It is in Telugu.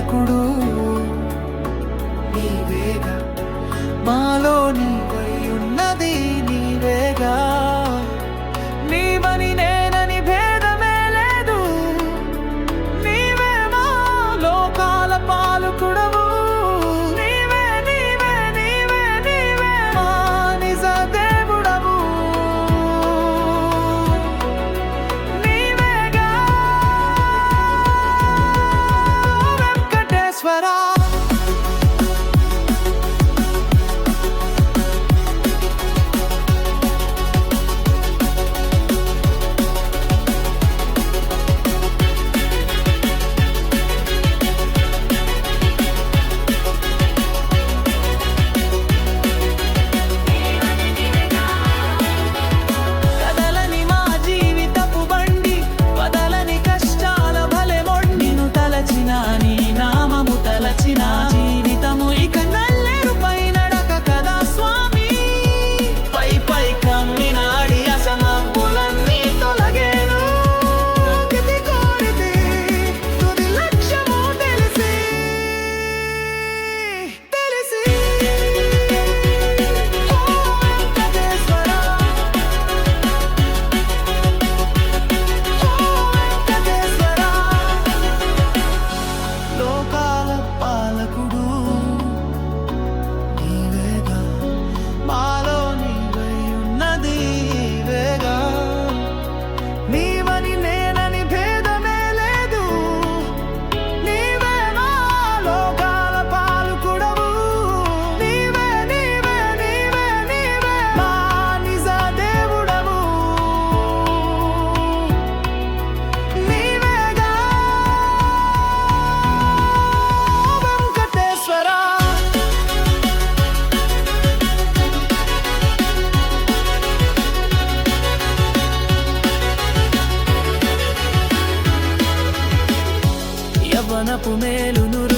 పాలకుడు మాలోని But I మనకు మేలును